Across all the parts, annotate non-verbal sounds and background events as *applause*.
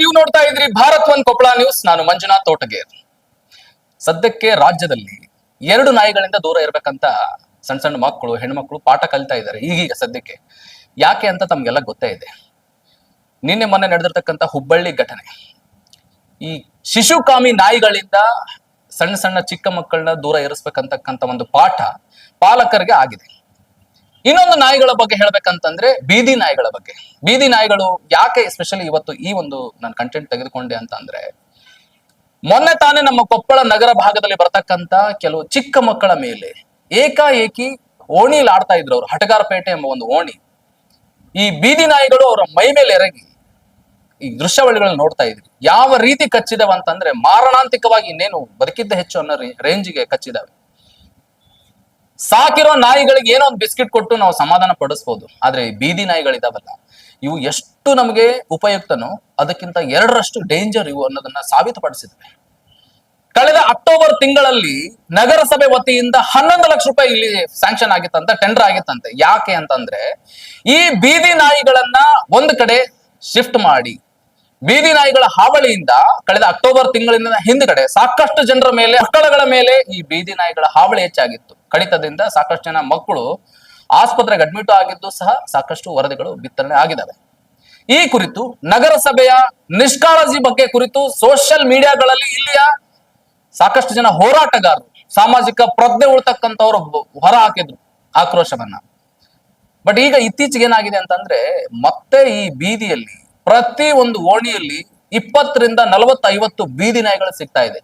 ನೀವು ನೋಡ್ತಾ ಇದ್ರಿ ಭಾರತ್ ಒನ್ ಕೊಪ್ಪಳ ನ್ಯೂಸ್ ನಾನು ಮಂಜುನಾಥ್ ತೋಟಗೇರ್. ಸದ್ಯಕ್ಕೆ ರಾಜ್ಯದಲ್ಲಿ ಎರಡು ನಾಯಿಗಳಿಂದ ದೂರ ಇರಬೇಕಂತ ಸಣ್ಣ ಸಣ್ಣ ಮಕ್ಕಳು, ಹೆಣ್ಮಕ್ಳು ಪಾಠ ಕಲಿತಾ ಇದ್ದಾರೆ ಈಗೀಗ ಸದ್ಯಕ್ಕೆ. ಯಾಕೆ ಅಂತ ತಮ್ಗೆಲ್ಲ ಗೊತ್ತೇ ಇದೆ. ನಿನ್ನೆ ಮೊನ್ನೆ ನಡೆದಿರ್ತಕ್ಕಂಥ ಹುಬ್ಬಳ್ಳಿ ಘಟನೆ. ಈ ಶಿಶುಕಾಮಿ ನಾಯಿಗಳಿಂದ ಸಣ್ಣ ಸಣ್ಣ ಚಿಕ್ಕ ಮಕ್ಕಳನ್ನ ದೂರ ಇರಿಸ್ಬೇಕಂತಕ್ಕಂಥ ಒಂದು ಪಾಠ ಪಾಲಕರಿಗೆ ಆಗಿದೆ. ಇನ್ನೊಂದು ನಾಯಿಗಳ ಬಗ್ಗೆ ಹೇಳ್ಬೇಕಂತಂದ್ರೆ ಬೀದಿ ನಾಯಿಗಳ ಬಗ್ಗೆ. ಬೀದಿ ನಾಯಿಗಳು ಯಾಕೆ ಎಸ್ಪೆಷಲಿ ಇವತ್ತು ಈ ಒಂದು ನಾನು ಕಂಟೆಂಟ್ ತೆಗೆದುಕೊಂಡೆ ಅಂತ ಅಂದ್ರೆ ಮೊನ್ನೆ ತಾನೇ ನಮ್ಮ ಕೊಪ್ಪಳ ನಗರ ಭಾಗದಲ್ಲಿ ಬರ್ತಕ್ಕಂತ ಕೆಲವು ಚಿಕ್ಕ ಮಕ್ಕಳ ಮೇಲೆ ಏಕಾಏಕಿ ಓಣಿಲಿ ಆಡ್ತಾ ಇದ್ರು ಅವರು. ಹಟಗಾರಪೇಟೆ ಎಂಬ ಒಂದು ಓಣಿ. ಈ ಬೀದಿ ನಾಯಿಗಳು ಅವರ ಮೈ ಮೇಲೆ ಎರಗಿ ಈ ದೃಶ್ಯಾವಳಿಗಳನ್ನ ನೋಡ್ತಾ ಇದ್ವಿ. ಯಾವ ರೀತಿ ಕಚ್ಚಿದವ ಅಂತಂದ್ರೆ ಮಾರಣಾಂತಿಕವಾಗಿ ಇನ್ನೇನು ಬದುಕಿದ್ದ ಹೆಚ್ಚು ಅನ್ನೋ ರೇಂಜ್ಗೆ ಕಚ್ಚಿದಾವೆ. ಸಾಕಿರೋ ನಾಯಿಗಳಿಗೆ ಏನೋ ಒಂದು ಬಿಸ್ಕಿಟ್ ಕೊಟ್ಟು ನಾವು ಸಮಾಧಾನ ಪಡಿಸ್ಬೋದು. ಆದ್ರೆ ಬೀದಿ ನಾಯಿಗಳಿದಾವಲ್ಲ, ಇವು ಎಷ್ಟು ನಮಗೆ ಉಪಯುಕ್ತನೋ ಅದಕ್ಕಿಂತ ಎರಡರಷ್ಟು ಡೇಂಜರ್ ಇವು ಅನ್ನೋದನ್ನ ಸಾಬೀತುಪಡಿಸಿದ್ವಿ. ಕಳೆದ ಅಕ್ಟೋಬರ್ ತಿಂಗಳಲ್ಲಿ ನಗರಸಭೆ ವತಿಯಿಂದ ಹನ್ನೊಂದು ಲಕ್ಷ ರೂಪಾಯಿ ಇಲ್ಲಿ ಸ್ಯಾಂಕ್ಷನ್ ಆಗಿತ್ತಂತೆ ಟೆಂಡರ್ ಆಗಿತ್ತಂತೆ. ಯಾಕೆ ಅಂತಂದ್ರೆ, ಈ ಬೀದಿ ನಾಯಿಗಳನ್ನ ಒಂದ್ ಕಡೆ ಶಿಫ್ಟ್ ಮಾಡಿ ಬೀದಿ ನಾಯಿಗಳ ಹಾವಳಿಯಿಂದ ಕಳೆದ ಅಕ್ಟೋಬರ್ ತಿಂಗಳಿನ ಹಿಂದ್ಗಡೆ ಸಾಕಷ್ಟು ಜನರ ಮೇಲೆ, ಮಕ್ಕಳಗಳ ಮೇಲೆ ಈ ಬೀದಿ ನಾಯಿಗಳ ಹಾವಳಿ ಹೆಚ್ಚಾಗಿತ್ತು. ಕಡಿತದಿಂದ ಸಾಕಷ್ಟು ಜನ ಮಕ್ಕಳು ಆಸ್ಪತ್ರೆಗೆ ಅಡ್ಮಿಟ್ ಆಗಿದ್ದು ಸಹ ಸಾಕಷ್ಟು ವರದಿಗಳು ಬಿತ್ತರಣೆ ಆಗಿದ್ದಾವೆ. ಈ ಕುರಿತು ನಗರಸಭೆಯ ನಿಷ್ಕಾಳಜಿ ಬಗ್ಗೆ ಕುರಿತು ಸೋಷಿಯಲ್ ಮೀಡಿಯಾಗಳಲ್ಲಿ ಇಲ್ಲಿಯ ಸಾಕಷ್ಟು ಜನ ಹೋರಾಟಗಾರರು, ಸಾಮಾಜಿಕ ಪ್ರಜ್ಞೆ ಉಳ್ತಕ್ಕಂಥವ್ರು ಹೊರ ಹಾಕಿದ್ರು ಆಕ್ರೋಶವನ್ನ. ಬಟ್ ಈಗ ಇತ್ತೀಚೆಗೆ ಏನಾಗಿದೆ ಅಂತಂದ್ರೆ ಮತ್ತೆ ಈ ಬೀದಿಯಲ್ಲಿ ಪ್ರತಿ ಒಂದು ಓಣಿಯಲ್ಲಿ ಇಪ್ಪತ್ತರಿಂದ ನಲವತ್ತು ಐವತ್ತು ಬೀದಿ ನಾಯಿಗಳು ಸಿಗ್ತಾ ಇದೆ.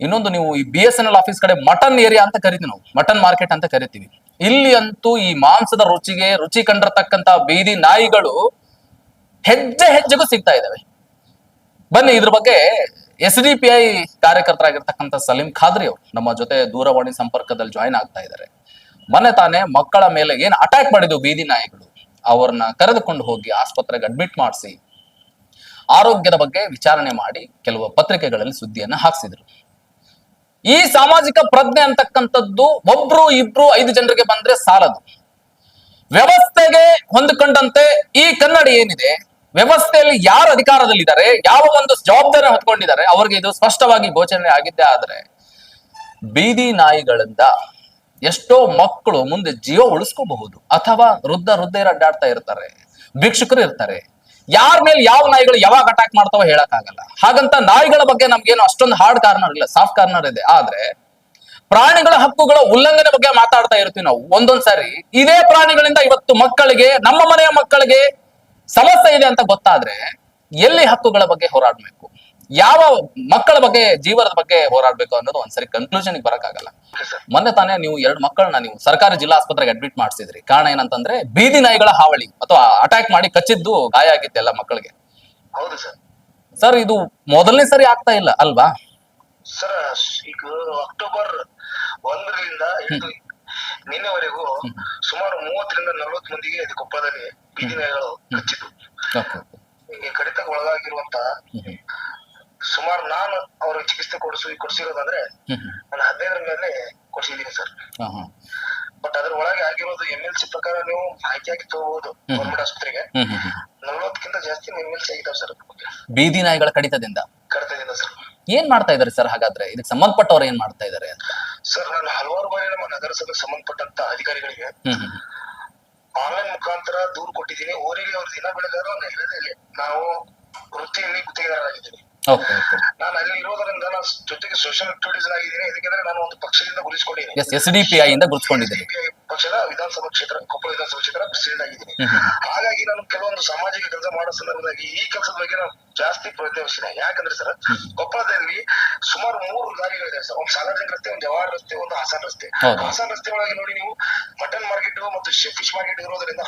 ಇನ್ನೊಂದು ನೀವು ಈ ಬಿ ಎನ್ ಎಲ್ ಆಫೀಸ್ ಕಡೆ ಮಟನ್ ಏರಿಯಾ ಅಂತ ಕರಿತೀವಿ ನಾವು. ಮಟನ್ ಮಾರ್ಕೆಟ್ ಅಂತ ಕರಿತೀವಿ. ಇಲ್ಲಿ ಅಂತೂ ಈ ಮಾಂಸದ ರುಚಿಗೆ ರುಚಿ ಕಂಡಿರತಕ್ಕಂತಹ ಬೀದಿ ನಾಯಿಗಳು ಹೆಜ್ಜೆ ಹೆಜ್ಜೆಗೂ ಸಿಗ್ತಾ ಇದಾವೆ. ಬನ್ನಿ, ಇದ್ರ ಬಗ್ಗೆ ಎಸ್ ಡಿ ಪಿ ಐ ಕಾರ್ಯಕರ್ತರಾಗಿರ್ತಕ್ಕಂಥ ಸಲೀಂ ಖಾದ್ರಿ ಅವರು ನಮ್ಮ ಜೊತೆ ದೂರವಾಣಿ ಸಂಪರ್ಕದಲ್ಲಿ ಜಾಯಿನ್ ಆಗ್ತಾ ಇದ್ದಾರೆ ಮೊನ್ನೆ ತಾನೇ ಮಕ್ಕಳ ಮೇಲೆ ಏನ್ ಅಟ್ಯಾಕ್ ಮಾಡಿದ್ವು ಬೀದಿ ನಾಯಿಗಳು? ಅವ್ರನ್ನ ಕರೆದುಕೊಂಡು ಹೋಗಿ ಆಸ್ಪತ್ರೆಗೆ ಅಡ್ಮಿಟ್ ಮಾಡಿಸಿ. ಆರೋಗ್ಯದ ಬಗ್ಗೆ ವಿಚಾರಣೆ ಮಾಡಿ ಕೆಲವು ಪತ್ರಿಕೆಗಳಲ್ಲಿ ಸುದ್ದಿಯನ್ನ ಹಾಕ್ಸಿದ್ರು. ಈ ಸಾಮಾಜಿಕ ಪ್ರಜ್ಞೆ ಅಂತಕ್ಕಂಥದ್ದು ಒಬ್ರು ಇಬ್ರು ಐದು ಜನರಿಗೆ ಬಂದ್ರೆ ಸಾಲದು. ವ್ಯವಸ್ಥೆಗೆ ಹೊಂದಿಕೊಂಡಂತೆ ಈ ಕನ್ನಡಿ ಏನಿದೆ, ವ್ಯವಸ್ಥೆಯಲ್ಲಿ ಯಾರು ಅಧಿಕಾರದಲ್ಲಿದ್ದಾರೆ, ಯಾವ ಒಂದು ಜವಾಬ್ದಾರಿ ಹೊತ್ಕೊಂಡಿದ್ದಾರೆ, ಅವ್ರಿಗೆ ಇದು ಸ್ಪಷ್ಟವಾಗಿ ಗೋಚರಣೆ ಆಗಿದ್ದೇ ಆದ್ರೆ ಬೀದಿ ನಾಯಿಗಳಿಂದ ಎಷ್ಟೋ ಮಕ್ಕಳು ಮುಂದೆ ಜೀವ ಉಳಿಸ್ಕೋಬಹುದು ಅಥವಾ ವೃದ್ಧ ವೃದ್ಧೆಯರು ಅಡ್ಡಾಡ್ತಾ ಇರ್ತಾರೆ, ಭಿಕ್ಷುಕರು ಇರ್ತಾರೆ. ಯಾರ ಮೇಲೆ ಯಾವ ನಾಯಿಗಳು ಯಾವಾಗ ಅಟ್ಯಾಕ್ ಮಾಡ್ತಾವ ಹೇಳಕ್ಕಾಗಲ್ಲ. ಹಾಗಂತ ನಾಯಿಗಳ ಬಗ್ಗೆ ನಮ್ಗೇನು ಅಷ್ಟೊಂದು ಹಾರ್ಡ್ ಕಾರ್ನರ್ ಇಲ್ಲ ಸಾಫ್ಟ್ ಕಾರ್ನರ್ ಇದೆ. ಆದ್ರೆ, ಪ್ರಾಣಿಗಳ ಹಕ್ಕುಗಳ ಉಲ್ಲಂಘನೆ ಬಗ್ಗೆ ಮಾತಾಡ್ತಾ ಇರ್ತೀವಿ ನಾವು. ಒಂದೊಂದ್ಸರಿ ಇದೇ ಪ್ರಾಣಿಗಳಿಂದ ಇವತ್ತು ಮಕ್ಕಳಿಗೆ, ನಮ್ಮ ಮನೆಯ ಮಕ್ಕಳಿಗೆ ಸಮಸ್ಯೆ ಇದೆ ಅಂತ ಗೊತ್ತಾದ್ರೆ ಎಲ್ಲಿ ಹಕ್ಕುಗಳ ಬಗ್ಗೆ ಹೋರಾಡ್ಬೇಕು? ಯಾವ ಮಕ್ಕಳ ಬಗ್ಗೆ ಜೀವನದ ಬಗ್ಗೆ ಹೋರಾಡ್ಬೇಕು ಅನ್ನೋದು ಒಂದ್ಸರಿ ಕನ್ಕ್ಲೂಷನ್ ಬರಕ್ಕಾಗಲ್ಲ. ಮೊನ್ನೆ ತಾನೇ ನೀವು ಎರಡು ಮಕ್ಕಳನ್ನ ನೀವು ಸರ್ಕಾರಿ ಜಿಲ್ಲಾ ಆಸ್ಪತ್ರೆಗೆ ಅಡ್ಮಿಟ್ ಮಾಡಿಸಿದ್ರಿ. ಕಾರಣ ಏನಂತಂದ್ರೆ ಬೀದಿ ನಾಯಿಗಳ ಹಾವಳಿ ಅಥವಾ ಅಟ್ಯಾಕ್ ಮಾಡಿ ಕಚ್ಚಿದ್ದು ಗಾಯ ಆಗಿತ್ತೆ ಎಲ್ಲ ಮಕ್ಕಳಿಗೆ. ಹೌದು ಸರ್ ಸರ್ ಇದು ಮೊದಲನೇ ಸರಿ ಆಗ್ತಾ ಇಲ್ಲ ಅಲ್ವಾ? ಸರ್ ಈಗ ಅಕ್ಟೋಬರ್ ಒಂದರಿಂದ ನಿನ್ನೆವರೆಗೂ ಸುಮಾರು ಮೂವತ್ತರಿಂದ ನಲವತ್ತು ಮಂದಿಗೆ ಇದು ಕೊಪ್ಪಳದಲ್ಲಿ ಬೀದಿ ನಾಯಿಗಳು ಕಚ್ಚಿದ್ದು. ಕಡಿತಕ್ಕೆ ಒಳಗಾಗಿರುವಂತ ಸುಮಾರು ನಾನು ಅವ್ರಿಗೆ ಚಿಕಿತ್ಸೆ ಕೊಡಿಸಿ ಕೊಡಿಸಿರೋದಂದ್ರೆ ನಾನು ಹದಿನೈದರ ಮೇಲೆ ಕೊಡಿಸಿದ್ದೀನಿ ಸರ್. ಬಟ್ ಅದ್ರ ಒಳಗೆ ಆಗಿರೋದು ಎಂ ಎಲ್ ಸಿ ಪ್ರಕಾರ ನೀವು ಮಾಹಿತಿ ಹಾಕಿ ತಗೋಬಹುದು ಗೌರ್ಮೆಂಟ್ ಆಸ್ಪತ್ರೆಗೆ. ನಲ್ವತ್ತಕ್ಕಿಂತ ಜಾಸ್ತಿ ಎಂ ಎಲ್ ಸಿ ಆಗಿದ್ದಾವೆ ಸರ್. ಬೀದಿ ನಾಯಿಗಳ ಕಡಿತದಿಂದ. ಕಡಿತದಿಂದ ಸರ್. ಏನ್ ಮಾಡ್ತಾ ಇದಾರೆ ಸರ್ ಹಾಗಾದ್ರೆ? ಇದಕ್ಕೆ ಸಂಬಂಧಪಟ್ಟವ್ರು ಏನ್ ಮಾಡ್ತಾ ಇದಾರೆ ಸರ್ ನಾನು ಹಲವಾರು ಬಾರಿ ನಮ್ಮ ನಗರಸಭೆಗೆ ಸಂಬಂಧಪಟ್ಟಂತ ಅಧಿಕಾರಿಗಳಿಗೆ ಆನ್ಲೈನ್ ಮುಖಾಂತರ ದೂರು ಕೊಟ್ಟಿದ್ದೀನಿ. ಊರಿಗೆ ಅವ್ರ ದಿನ ಹೇಳೋದಿಲ್ಲ ನಾವು ವೃತ್ತಿಯಲ್ಲಿ ಗುತ್ತಿಗೆದಾರರಾಗಿದ್ದೀವಿ. ನಾನು ಅಲ್ಲಿ ಇರೋದ್ರಿಂದ ನಾನು ಜೊತೆಗೆ ಸೋಷಿಯಲ್ ಆಕ್ಟಿವಿಟೀಸ್ ಆಗಿದ್ದೀನಿ. ಯಾಕಂದ್ರೆ ನಾನು ಒಂದು ಪಕ್ಷದಿಂದ ಗುರುತಿಸಿಕೊಂಡಿದ್ದೀನಿ. S S D P I ಇಂದ ಗುರುತಿಸಿಕೊಂಡಿದ್ದೀನಿ. ಪಕ್ಷದ ವಿಧಾನಸಭಾ ಕ್ಷೇತ್ರ ಕೊಪ್ಪಳ ವಿಧಾನಸಭಾ ಕ್ಷೇತ್ರ ಪ್ರೆಸಿಡೆಂಟ್ ಆಗಿದ್ದೀನಿ. ಹಾಗಾಗಿ ನಾನು ಕೆಲವೊಂದು ಸಾಮಾಜಿಕ ಕೆಲಸ ಮಾಡೋ ಸಂದರ್ಭದಲ್ಲಿ ಈ ಕೆಲಸದ ಬಗ್ಗೆ ನಾನು ಜಾಸ್ತಿ ಪ್ರಯತ್ನಿಸಿದೆ ಯಾಕಂದ್ರೆ ಸರ್ ಕೊಪ್ಪಳದಲ್ಲಿ ಸುಮಾರು ಮೂರು ದಾರಿಗಳಿದೆ ಸರ್. ಒಂದು ಸಾಲಾರ್ಜನ್ ರಸ್ತೆ ಒಂದು ಜವಾಹರ್ ರಸ್ತೆ ಒಂದು ಹಾಸನ್ ರಸ್ತೆ. ಹಾಸನ್ ರಸ್ತೆ ಒಳಗೆ ನೋಡಿ ನೀವು ಮಟನ್ ಮಾರ್ಕೆಟ್ ಮತ್ತು ಫಿಶ್ ಮಾರ್ಕೆಟ್ ಇರೋದ್ರಿಂದ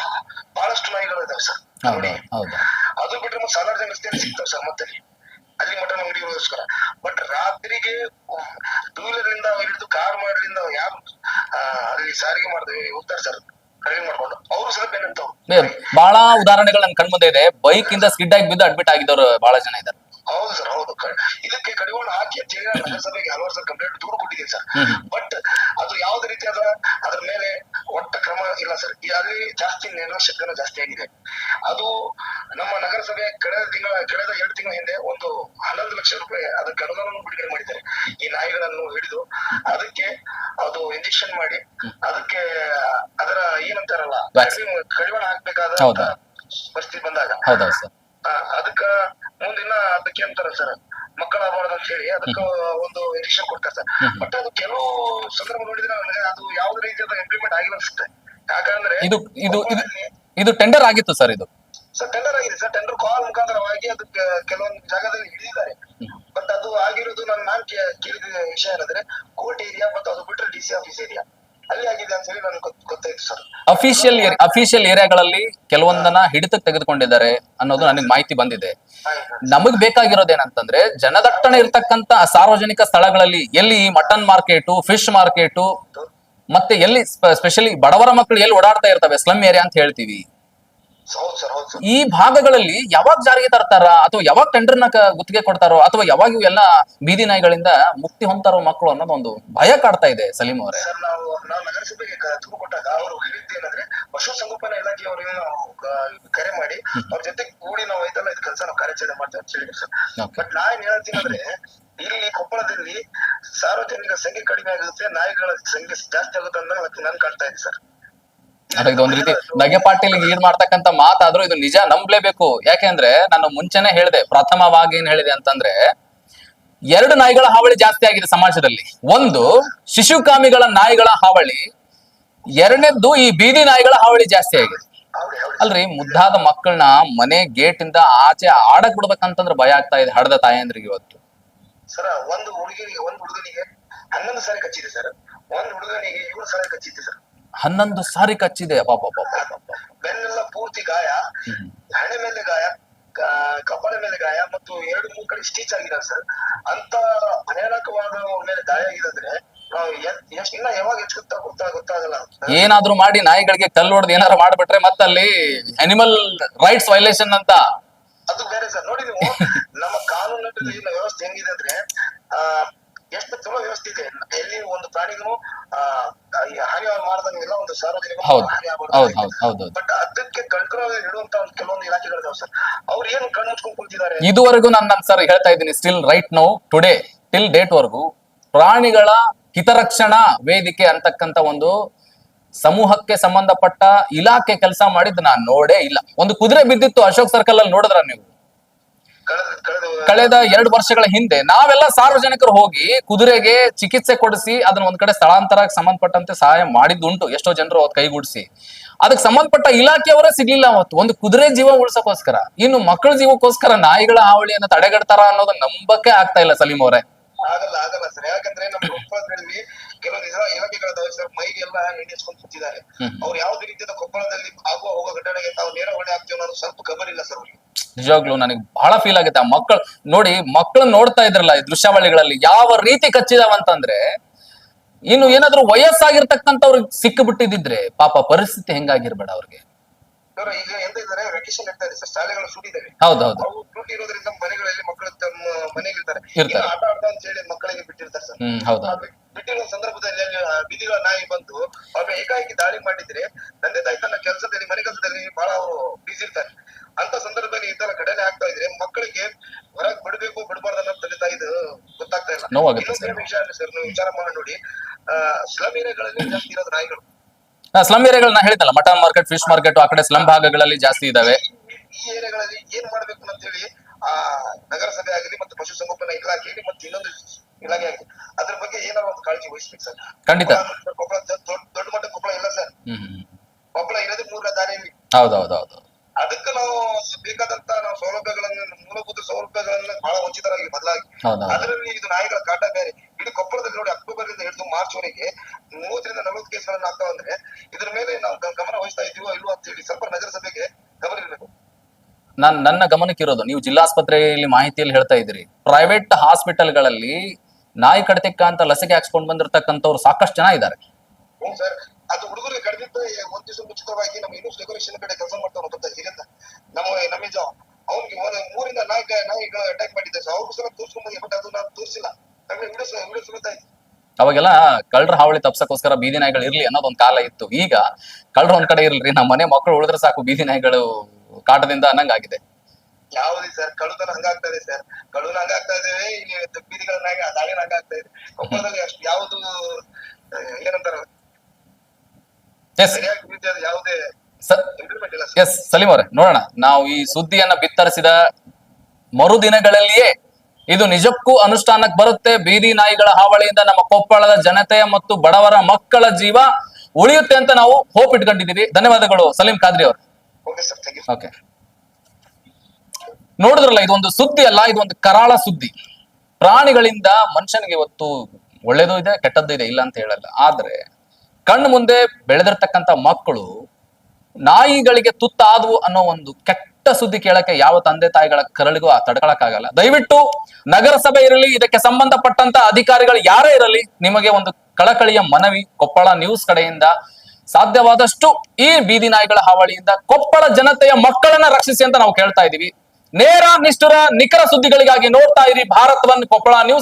ಬಹಳಷ್ಟು ನಾಯಿಗಳು ಇದಾವೆ ಸರ್. ನೋಡಿ. ಅದು ಬಿಟ್ರೆ ಮತ್ತೆ ಸಾಲಾರ್ಜಂಗ್ ರಸ್ತೆಯಲ್ಲಿ ಸಿಗ್ತಾವೆ ಸರ್ ಮತ್ತೆ. ಅಲ್ಲಿ ಮಟನ್ ಅಂಗಡಿ ಇರೋದಕ್ಕೋಸ್ಕರ ಬಟ್ ರಾತ್ರಿಗೆ ಟೂ ವೀಲರ್ ಇಂದ ಹಿಡಿದು ಕಾರ್ ಮಾಡ್ರಿಂದ ಯಾರು ಅಲ್ಲಿ ಸಾರಿಗೆ ಮಾಡ್ತೀವಿ ಹೋಗ್ತಾರೆ ಸರ್ ಡ್ರೈವಿಂಗ್ ಮಾಡ್ಕೊಂಡು. ಅವರು ಸಹ ಬೇ- ಬಹಳ ಉದಾಹರಣೆಗಳು ನನ್ ಕಣ್ಮುಂದೆ ಇದೆ. ಬೈಕ್ ಇಂದ ಸ್ಕಿಡ್ ಆಗಿ ಬಿದ್ದು ಅಡ್ಮಿಟ್ ಆಗಿದ್ದವರು ಬಹಳ ಜನ ಇದ್ದಾರೆ. ಹೌದು ಸರ್ ಹೌದು. ಇದಕ್ಕೆ ಕಡಿವಾಣ ಹಾಕಿ ಅಂತ ಹೇಳಿ ನಾನು ನಗರಸಭೆಗೆ ಹಲವಾರು ಸರ್ ಕಂಪ್ಲೇಂಟ್ ದೂರು ಕೊಟ್ಟಿದ್ದೀನಿ ಸರ್. ಬಟ್ ಅದು ಯಾವ್ದು ರೀತಿಯಾದ ಅದ್ರ ಮೇಲೆ ಇಲ್ಲ ಸರ್ ಅಲ್ಲಿ ಜಾಸ್ತಿ ನಿರ್ಲಕ್ಷ್ಯತೆನ ಜಾಸ್ತಿ ಆಗಿದೆ. ಅದು ನಮ್ಮ ನಗರಸಭೆ ಕಳೆದ ತಿಂಗಳ ಕಳೆದ ಎರಡು ತಿಂಗಳ ಹಿಂದೆ ಒಂದು ಹನ್ನೊಂದು ಲಕ್ಷ ರೂಪಾಯಿ ಅದಕ್ಕೆ ಅನುದಾನವನ್ನು ಬಿಡುಗಡೆ ಮಾಡಿದ್ದಾರೆ. ಈ ನಾಯಿಗಳನ್ನು ಹಿಡಿದು ಅದಕ್ಕೆ ಅದು ಇಂಜೆಕ್ಷನ್ ಮಾಡಿ ಅದಕ್ಕೆ ಅದರ ಏನಂತಾರಲ್ಲ ವ್ಯಾಕ್ಸಿನ್ ಕಡಿವಾಣ- ಹಾಕ್ಬೇಕಾದ? ಪರಿಸ್ಥಿತಿ ಬಂದಾಗ. ಅದಕ್ಕ ಮುಂದಿನ ಅದಕ್ಕೆ ಅಂತಾರ ಸರ್ ಮಕ್ಕಳ ಮಕ್ಕಳಾಗಬಾರ್ದು ಅಂತ ಹೇಳಿ ಅದಕ್ಕ ಒಂದು ಇಂಜೆಕ್ಷನ್ ಕೊಡ್ತಾರೆ ಸರ್. ಬಟ್ ಅದು ಕೆಲವು ಸಂದರ್ಭ ನೋಡಿದ್ರೆ ನನಗೆ ಅದು ಯಾವ್ದು ರೀತಿಯಾದ ಇಂಪ್ಲಿಮೆಂಟ್ ಆಗಿಲ್ಲ ಅನ್ಸುತ್ತೆ. ಯಾಕಂದ್ರೆ ಇದು ಇದು ಇದು ಇದು ಟೆಂಡರ್ ಆಗಿತ್ತು ಸರ್ ಇದು. ಸರ್ ಟೆಂಡರ್ ಆಗಿದೆ ಸರ್. ಟೆಂಡರ್ ಕಾಲ್ ಮುಖಾಂತರವಾಗಿ ಅದಕ್ಕೆ ಕೆಲವೊಂದು ಜಾಗದಲ್ಲಿ ಹಿಡಿದಿದ್ದಾರೆ. ಬಟ್ ಅದು ಆಗಿರೋದು ನಾನು ನಾನ್ ಕೇಳಿದ ವಿಷಯ ಏನಂದ್ರೆ ಕೋರ್ಟ್ ಏರಿಯಾ ಮತ್ತು ಅದು ಬಿಟ್ಟರೆ ಡಿಸಿ ಆಫೀಸ್ ಏರಿಯಾ ಅಲ್ಲಿ ಆಗಿದೆ ಅಂತ ಹೇಳಿ ನನಗೆ ಗೊತ್- ಗೊತ್ತಾಯ್ತು ಸರ್. ಅಫಿಷಿಯಲ್ ಅಫಿಷಿಯಲ್ ಏರಿಯಾಗಳಲ್ಲಿ ಕೆಲವೊಂದನ್ನ ಹಿಡಿತಕ್ಕೆ ತೆಗೆದುಕೊಂಡಿದ್ದಾರೆ ಅನ್ನೋದು ನನಗೆ ಮಾಹಿತಿ ಬಂದಿದೆ. ನಮಗ್ ಬೇಕಾಗಿರೋದೇನಂತಂದ್ರೆ ಜನದಟ್ಟಣೆ ಇರ್ತಕ್ಕಂತ ಸಾರ್ವಜನಿಕ ಸ್ಥಳಗಳಲ್ಲಿ ಎಲ್ಲಿ ಮಟನ್ ಮಾರ್ಕೆಟು ಫಿಶ್ ಮಾರ್ಕೆಟು ಮತ್ತೆ ಎಲ್ಲಿ ಸ್ಪೆಷಲಿ ಬಡವರ ಮಕ್ಕಳು ಎಲ್ಲಿ ಓಡಾಡ್ತಾ ಇರ್ತವೆ? ಸ್ಲಮ್ ಏರಿಯಾ ಅಂತ ಹೇಳ್ತೀವಿ. ಈ ಭಾಗಗಳಲ್ಲಿ ಯಾವಾಗ ಜಾರಿಗೆ ತರ್ತಾರ? ಅಥವಾ ಯಾವಾಗ ಟೆಂಡರ್ನ ಗುತ್ತಿಗೆ ಕೊಡ್ತಾರೋ? ಅಥವಾ ಯಾವಾಗ ಇವೆಲ್ಲ ಬೀದಿ ನಾಯಿಗಳಿಂದ ಮುಕ್ತಿ ಹೊಂತಾರೋ ಮಕ್ಕಳು ಅನ್ನೋದು ಒಂದು ಭಯ ಕಾಡ್ತಾ ಇದೆ ಸಲೀಂ ಅವರೇ. ಸರ್ ನಾವು ನಾವು ನಗರಸಭೆಗೆ ದೂರು ಕೊಟ್ಟಾಗ ಅವರು ಹೇಳಿದ್ದು ಏನಂದ್ರೆ ಪಶುಸಂಗೋಪನಾ ಇಲಾಖೆಯವರಿಗೆ ನಾವು ಕರೆ ಮಾಡಿ ಅವ್ರ ಜೊತೆ ಕೂಡಿ ನಾವು ಇದೆಲ್ಲ ಇದು ಕೆಲಸ ನಾವು ಕಾರ್ಯಾಚರಣೆ ಮಾಡ್ತೇವೆ ಅಂತ ಹೇಳಿದ್ರು ಸರ್. ಬಟ್ ನಾ ಏನ್ ಹೇಳ್ತೀನಿ ಅಂದ್ರೆ ಇಲ್ಲಿ ಕೊಪ್ಪಳದಲ್ಲಿ ಸಾರ್ವಜನಿಕ ಸಂಖ್ಯೆ ಕಡಿಮೆ ಆಗುತ್ತೆ, ನಾಯಿಗಳ ಸಂಖ್ಯೆ ಜಾಸ್ತಿ ಆಗುತ್ತೆ ಅಂತ ನಾನು ಕಾಣ್ತಾ ಇದ್ದೀನಿ ಸರ್. ಅಂದ್ರೆ ರೀತಿ ನಗೆ ಪಾಟೀಲ್ ಈಡ್ ಮಾಡ್ತಕ್ಕಂತ ಮಾತಾದ್ರೂ ಇದು ನಿಜ ನಂಬ್ಲೇಬೇಕು. ಯಾಕೆಂದ್ರೆ ನಾನು ಮುಂಚೆನೆ ಹೇಳಿದೆ, ಪ್ರಥಮವಾಗಿ ಏನ್ ಹೇಳಿದೆ ಅಂತಂದ್ರೆ, ಎರಡು ನಾಯಿಗಳ ಹಾವಳಿ ಜಾಸ್ತಿ ಆಗಿದೆ ಸಮಾಜದಲ್ಲಿ. ಒಂದು, ಶಿಶುಕಾಮಿಗಳ ನಾಯಿಗಳ ಹಾವಳಿ, ಎರಡನೇದ್ದು ಈ ಬೀದಿ ನಾಯಿಗಳ ಹಾವಳಿ ಜಾಸ್ತಿ ಆಗಿದೆ. ಅಲ್ರಿ, ಮುದ್ದಾದ ಮಕ್ಕಳನ್ನ ಮನೆ ಗೇಟ್ ಇಂದ ಆಚೆ ಆಡಕ್ ಬಿಡ್ಬೇಕಂತಂದ್ರೆ ಭಯ ಆಗ್ತಾ ಇದೆ ಹಡದ ತಾಯಂದ್ರಿಗೆ ಇವತ್ತು. ಸರ್ ಒಂದು ಹುಡುಗನಿಗೆ ಒಂದು ಹುಡುಗನಿಗೆ ಹನ್ನೊಂದು ಸಾರಿ ಕಚ್ಚಿದೆ ಸರ್. ಒಂದು ಹುಡುಗನಿಗೆ ಏಳು ಸಾರಿ ಕಚ್ಚಿದೆ ಸರ್. ಹನ್ನೊಂದು ಸಾರಿ ಕಚ್ಚಿದೆ. ಬೆನ್ನೆಲ್ಲ ಪೂರ್ತಿ ಗಾಯ ಹಣೆ ಮೇಲೆ ಗಾಯ ಕಪಾಳ ಮೇಲೆ ಗಾಯ ಮತ್ತು ಎರಡು ಮೂರು ಕಡೆ ಸ್ಟಿಚ್ ಆಗಿದೆ ಸರ್. ಅಂತ ಭಯಾನಕವಾದ ಮೇಲೆ ಗಾಯ ಆಗಿದ್ರೆ ಇನ್ನ ಯಾವಾಗ ಗೊತ್ತಾ ಗೊತ್ತಾಗಲ್ಲ. ಏನಾದ್ರೂ ಮಾಡಿ ನಾಯಿಗಳಿಗೆ ಕಲ್ಲು ಹೊಡೆದು ಏನಾದ್ರು ಮಾಡ್ಬಿಟ್ರೆ ಮತ್ತಲ್ಲಿ ಅನಿಮಲ್ ರೈಟ್ಸ್ ವೈಲೇಷನ್ ಅಂತ. ಅದು ಬೇರೆ ಸರ್. ನೋಡಿ ನೀವು *laughs* ನಮ್ಮ ಕಾನೂನಲ್ಲಿ ಇನ್ನ ವ್ಯವಸ್ಥೆ ಹೆಂಗಿದೆ ಅಂದ್ರೆ ಆ ಎಷ್ಟು ಚಲೋ ವ್ಯವಸ್ಥೆ ಇದೆ ಎಲ್ಲಿ ಒಂದು ಪ್ರಾಣಿಗೂ ಆ ಈ ಹಾನಿ ಮಾಡದಂಗಿಲ್ಲ ಒಂದು ಸಾರ್ವಜನಿಕ ಹೌದು. ಹೌದು ಹೌದು ಬಟ್ ಅದಕ್ಕೆ ಕಂಟ್ರೋಲ್ ಇಡುವಂತ ಒಂದು ಕೆಲವೊಂದು ಇಲಾಖೆಗಳಿದಾವೆ ಸರ್. ಅವ್ರು ಏನು ಕಣ್ಣು ಮುಚ್ಕೊಂಡ್ ಕುಂತಿದ್ದಾರೆ? ಇದುವರೆಗೂ ನಾನು ನನ್ನ ಸರ್ ಹೇಳ್ತಾ ಇದ್ದೀನಿ still right now today till date ವರೆಗೂ ಪ್ರಾಣಿಗಳ ಹಿತರಕ್ಷಣಾ ವೇದಿಕೆ ಅಂತಕ್ಕಂತ ಒಂದು ಸಮೂಹಕ್ಕೆ ಸಂಬಂಧಪಟ್ಟ ಇಲಾಖೆ ಕೆಲಸ ಮಾಡಿದ್ ನಾನು ನೋಡೇ ಇಲ್ಲ. ಒಂದು ಕುದುರೆ ಬಿದ್ದಿತ್ತು ಅಶೋಕ್ ಸರ್ಕಲ್ ಅಲ್ಲಿ ನೋಡಿದ್ರ ನೀವು? ಕಳೆದ ಎರಡು ವರ್ಷಗಳ ಹಿಂದೆ ನಾವೆಲ್ಲ ಸಾರ್ವಜನಿಕರು ಹೋಗಿ ಕುದುರೆಗೆ ಚಿಕಿತ್ಸೆ ಕೊಡಿಸಿ ಅದನ್ನ ಒಂದ್ ಕಡೆ ಸ್ಥಳಾಂತರಕ್ಕೆ ಸಂಬಂಧಪಟ್ಟಂತೆ ಸಹಾಯ ಮಾಡಿದ್ದುಂಟು. ಎಷ್ಟೋ ಜನರು ಅದ್ ಕೈಗೂಡಿಸಿ. ಅದಕ್ಕೆ ಸಂಬಂಧಪಟ್ಟ ಇಲಾಖೆಯವರೇ ಸಿಗ್ಲಿಲ್ಲ ಅವತ್ತು. ಒಂದು ಕುದುರೆ ಜೀವ ಉಳಿಸೋಕೋಸ್ಕರ. ಇನ್ನು ಮಕ್ಕಳ ಜೀವಕ್ಕೋಸ್ಕರ ನಾಯಿಗಳ ಹಾವಳಿಯನ್ನ ತಡೆಗಟ್ತಾರ ಅನ್ನೋದನ್ನ ನಂಬಕ್ಕೆ ಆಗ್ತಾ ಇಲ್ಲ ಸಲೀಂ ಅವರೇ. ಆಗಲ್ಲ ಆಗಲ್ಲ ಸರ್. ಯಾಕಂದ್ರೆ ನಮ್ಮ ಕೊಪ್ಪಳದಲ್ಲಿ ಇಲಾಖೆಗಳ ಸರ್ ಮೈಗೆಲ್ಲ ಹಿಡಿಸ್ಕೊಂಡು ಕೂತಿದ್ದಾರೆ. ಅವ್ರು ಯಾವ್ದು ರೀತಿಯ ಕೊಪ್ಪಳದಲ್ಲಿ ಆಗುವ ಹೋಗೋ ಘಟನೆಗೆ ತಾವು ನೇರ ಹೊಣೆ ಆಗ್ತೀವಿ ಅನ್ನೋದು ಸ್ವಲ್ಪ ಗಮನಿಲ್ಲ ಇಲ್ಲ ಸರ್ ಅವ್ರಿಗೆ. ನಿಜವಾಗ್ಲೂ ನನಗೆ ಬಹಳ ಫೀಲ್ ಆಗುತ್ತೆ. ಆ ಮಕ್ಕಳು ನೋಡಿ ಮಕ್ಕಳು ನೋಡ್ತಾ ಇದ್ರಲ್ಲ ಈ ದೃಶ್ಯಾವಳಿಗಳಲ್ಲಿ ಯಾವ ರೀತಿ ಕಚ್ಚಿದಾವಂತಂದ್ರೆ ಇನ್ನು ಏನಾದ್ರೂ ವಯಸ್ಸಾಗಿರ್ತಕ್ಕಂಥವ್ರಿಗೆ ಸಿಕ್ಕಿಬಿಟ್ಟಿದ್ರೆ ಪಾಪ ಪರಿಸ್ಥಿತಿ ಹೆಂಗಾಗಿರ್ಬೇಡ ಅವ್ರಿಗೆ. ಈಗ ಎಂತ ಇದ್ದಾರೆ? ವೆಕೇಶನ್ ಇರ್ತಾ ಇದೆ ಸರ್ ಶಾಲೆಗಳು ಹೌದೌದು. ಅವು ಇರೋದ್ರಿಂದ ಮನೆಗಳಲ್ಲಿ ಮಕ್ಕಳು ತಮ್ಮ ಮನೆಯಲ್ಲಿ ಇರ್ತಾರೆ. ಆಟ ಆಡ್ತಾ ಅಂತ ಹೇಳಿ ಮಕ್ಕಳಿಗೆ ಬಿಟ್ಟಿರ್ತಾರೆ ಸರ್. ಹ್ಮ್ ಹೌದಾ ಆ ಬಿಟ್- ಬಿಟ್ಟಿರೋ ಸಂದರ್ಭದಲ್ಲಿ ಅಲ್ಲಿ ಆ ನಾಯಿ ಬಂದು ಅವ್ರ ಏಕಾಏಕಿ ದಾಳಿ ಮಾಡಿದ್ರೆ ತಂದೆ ತಾಯಿ ತನ್ನ ಕೆಲಸದಲ್ಲಿ ಮನೆ ಕೆಲಸದಲ್ಲಿ ಬಹಳ ಅವರು ಬಿಸಿ ಇರ್ತಾರೆ. ಅಂತ ಸಂದರ್ಭದಲ್ಲಿ ಈ ತರ ಕಡಲೆ ಆಗ್ತಾ ಇದ್ರೆ ಮಕ್ಕಳಿಗೆ ಹೊರಗ್ ಬಿಡ್ಬೇಕು ಬಿಡಬಾರ್ದು ಅನ್ನೋ ತಂದೆ ತಾಯಿದು ಗೊತ್ತಾಗ್ತಾ ಇಲ್ಲ. ಇನ್ನೊಂದು ವಿಷಯ ಸರ್ ನೀವು ವಿಚಾರ ಮಾಡಿ ನೋಡಿ. ಸ್ಲಮ್ ಏರಿಯಾಗಳಲ್ಲಿ ಜಾಸ್ತಿ ಇರೋದು ನಾಯಿಗಳು. ಸ್ಲಮ್ ಏರಿಯಾಗಳನ್ನ ಹೇಳ್ತಲ್ಲ ಮಟನ್ ಮಾರ್ಕೆಟ್ ಫಿಶ್ ಮಾರ್ಕೆಟ್ ಆ ಕಡೆ ಸ್ಲಮ್ ಭಾಗಗಳಲ್ಲಿ ಜಾಸ್ತಿ ಇದಾವೆ. ಈ ಏರಿಯಾಗಳಲ್ಲಿ ಏನ್ ಮಾಡ್ಬೇಕು ಅಂತ ಹೇಳಿ ಆ ನಗರಸಭೆ ಆಗಲಿ ಮತ್ತು ಪಶುಸಂಗೋಪನಾ ಇಲಾಖೆ ಮತ್ತೆ ಮತ್ತು ಇನ್ನೊಂದು ಇಲಾಖೆ ವಹಿಸ್ಬೇಕು ಸರ್ ಖಂಡಿತ. ಕೊಪ್ಪಳ- ದೊಡ್ಡ ಮಟ್ಟ ಕೊಪ್ಪಳ ಇಲ್ಲ ಸರ್. ಕೊಪ್ಪಳ ಇರೋದು ಮೂರನೇ ದಾರಿಯಲ್ಲಿ. ಹೌದೌದೌದು. ಅದಕ್ಕೆ ನಾವು ಬೇಕಾದಂತ ನಾವು ಸೌಲಭ್ಯಗಳನ್ನ ಮೂಲಭೂತ ಸೌಲಭ್ಯಗಳನ್ನ ಬಹಳ ವಂಚಿತರಾಗಿ ಬದಲಾಗಿ. ಅದರಲ್ಲಿ ಇದು ನಾಯಿಗಳ ಕಾಟ ಬೇರೆ. ಇಡೀ ಕೊಪ್ಪಳದಲ್ಲಿ ನೋಡಿ ಅಕ್ಟೋಬರ್ ಇಂದ ಹಿಡಿದು ಮಾರ್ಚ್ ವರೆಗೆ ಮೂವತ್ತರಿಂದ ನಲವತ್ತು ಕೇಸ್ಗಳನ್ನ ಆಗ್ತಾವ ಅಂದ್ರೆ ಇದ್ರ ಮೇಲೆ ನಾವು ಗಮನ ವಹಿಸ್ತಾ ಇದೀವೋ ಇಲ್ವೋ ಅಂತ ಹೇಳಿ ಸ್ವಲ್ಪ ನಗರಸಭೆಗೆ ಗಮನ ಇರಬೇಕು. ನಾನ್ ನನ್ನ ಗಮನಕ್ಕಿರೋದು ನೀವು ಜಿಲ್ಲಾಸ್ಪತ್ರೆಯಲ್ಲಿ ಮಾಹಿತಿಯಲ್ಲಿ ಹೇಳ್ತಾ ಇದ್ದೀರಿ. ಪ್ರೈವೇಟ್ ಹಾಸ್ಪಿಟಲ್ಗಳಲ್ಲಿ ನಾಯಿ ಕಡತಿಕ್ಕ ಅಂತ ಲಸಿಕೆ ಹಾಕ್ಸ್ಕೊಂಡ್ ಬಂದಿರತಕ್ಕಂಥವ್ರು ಸಾಕಷ್ಟು ಜನ ಇದ್ದಾರೆ ಹ್ಞೂ ಸರ್. ಅದು ಹುಡುಗರಿಗೆ ಕಡಿದಿದ್ದು ಒಂದ್ ದಿವಸ ಮುಂಚಿತವಾಗಿ ನಮ್ಮ ಇನ್ನೂ ಡೆಕೋರೇಷನ್ ಕಡೆ ಕೆಲಸ ಮಾಡ್ತಾರೆ ಗೊತ್ತಾ ಹಿರಿಯಂತ ನಮ್ಮ ನಮ್ಮ ಅವ್ನಿಗೆ ಒಂದು ಮೂರಿಂದ ನಾಲ್ಕು ನಾಯಿಗಳು ಅಟ್ಯಾಕ್ ಮಾಡಿದ್ದೆ ಸರ್. ಮೂರು ಸಲ ತೋರ್ಸ್ಕೊಂಡ್ ಬಂದೆ ಬಟ್ ಅದು ನಾನು ತೋರಿಸಿಲ್ಲ. ವಿಡಿಯೋ ವಿಡಿಯೋ ಅವಾಗೆಲ್ಲ ಕಳ್ಳರ ಹಾವಳಿ ತಪ್ಸಕ್ಕೋಸ್ಕರ ಬೀದಿ ನಾಯಿಗಳು ಇರ್ಲಿ ಅನ್ನೋದೊಂದ್ ಕಾಲ ಇತ್ತು. ಈಗ ಕಳ್ಳರು ಒಂದ್ ಕಡೆ ಇರ್ಲಿ ನಮ್ಮ ಮನೆ ಮಕ್ಕಳು ಉಳಿದ್ರೆ ಸಾಕು ಬೀದಿ ನಾಯಿಗಳು ಕಾಟದಿಂದ ಅನ್ನಂಗಾಗಿದೆ. ಯಾವ್ದು ಸರ್? ಕಳುತನ ಹಂಗಾಗ್ತದೆ ಸರ್. ಕಳುನ ಹಂಗಾಗ್ತಾ ಇದ್ದೇವೆ ಇಲ್ಲಿ ಬೀದಿಗಳನ್ನಾಗಿ ದಾಳಿನ ಹಂಗಾಗ್ತಾ ಇದೆ ಕೊಪ್ಪಳದಲ್ಲಿ ಅಷ್ಟು ಯಾವುದು ಏನಂತಾರ ಎಸ್ ಸರಿಯಾಗಿ ರೀತಿಯಾದ ಯಾವುದೇ ಇಂಪ್ಲಿಮೆಂಟ್ ಇಲ್ಲ ಸರ್ ಎಸ್ ಸಲೀಂ ಅವರೇ ನೋಡೋಣ. ನಾವು ಈ ಸುದ್ದಿಯನ್ನ ಬಿತ್ತರಿಸಿದ ಮರುದಿನಗಳಲ್ಲಿಯೇ ಇದು ನಿಜಕ್ಕೂ ಅನುಷ್ಠಾನಕ್ಕೆ ಬರುತ್ತೆ. ಬೀದಿ ನಾಯಿಗಳ ಹಾವಳಿಯಿಂದ ನಮ್ಮ ಕೊಪ್ಪಳದ ಜನತೆ ಮತ್ತು ಬಡವರ ಮಕ್ಕಳ ಜೀವ ಉಳಿಯುತ್ತೆ ಅಂತ ನಾವು ಹೋಪ್ ಇಟ್ಕೊಂಡಿದ್ದೀವಿ. ಧನ್ಯವಾದಗಳು ಸಲೀಂ ಖಾದ್ರಿ ಅವರು. ಓಕೆ ನೋಡಿದ್ರಲ್ಲ ಇದೊಂದು ಸುದ್ದಿ ಅಲ್ಲ ಇದೊಂದು ಕರಾಳ ಸುದ್ದಿ. ಪ್ರಾಣಿಗಳಿಂದ ಮನುಷ್ಯನಿಗೆ ಇವತ್ತು ಒಳ್ಳೇದು ಇದೆ ಕೆಟ್ಟದ್ದು ಇದೆ ಇಲ್ಲ ಅಂತ ಹೇಳಲ್ಲ. ಆದ್ರೆ ಕಣ್ಣು ಮುಂದೆ ಬೆಳೆದಿರ್ತಕ್ಕಂಥ ಮಕ್ಕಳು ನಾಯಿಗಳಿಗೆ ತುತ್ತಾದವು ಅನ್ನೋ ಒಂದು ಕೆಟ್ಟ ಸುದ್ದಿ ಕೇಳಕ್ಕೆ ಯಾವ ತಂದೆ ತಾಯಿಗಳ ಕರಳಿಗೂ ಆ ತಡ್ಕೊಳಕ್ಕಾಗಲ್ಲ. ದಯವಿಟ್ಟು ನಗರಸಭೆ ಇರಲಿ, ಇದಕ್ಕೆ ಸಂಬಂಧಪಟ್ಟಂತ ಅಧಿಕಾರಿಗಳು ಯಾರೇ ಇರಲಿ, ನಿಮಗೆ ಒಂದು ಕಳಕಳಿಯ ಮನವಿ, ಕೊಪ್ಪಳ ನ್ಯೂಸ್ ಕಡೆಯಿಂದ ಸಾಧ್ಯವಾದಷ್ಟು ಈ ಬೀದಿ ನಾಯಿಗಳ ಹಾವಳಿಯಿಂದ ಕೊಪ್ಪಳ ಜನತೆಯ ಮಕ್ಕಳನ್ನ ರಕ್ಷಿಸಿ ಅಂತ ನಾವು ಕೇಳ್ತಾ ಇದೀವಿ. ನೇರ, ನಿಷ್ಠುರ, ನಿಖರ ಸುದ್ದಿಗಳಿಗಾಗಿ ನೋಡ್ತಾ ಇರಿ. ಭಾರತವನ್ನು ಕೊಪ್ಪಳ ನ್ಯೂಸ್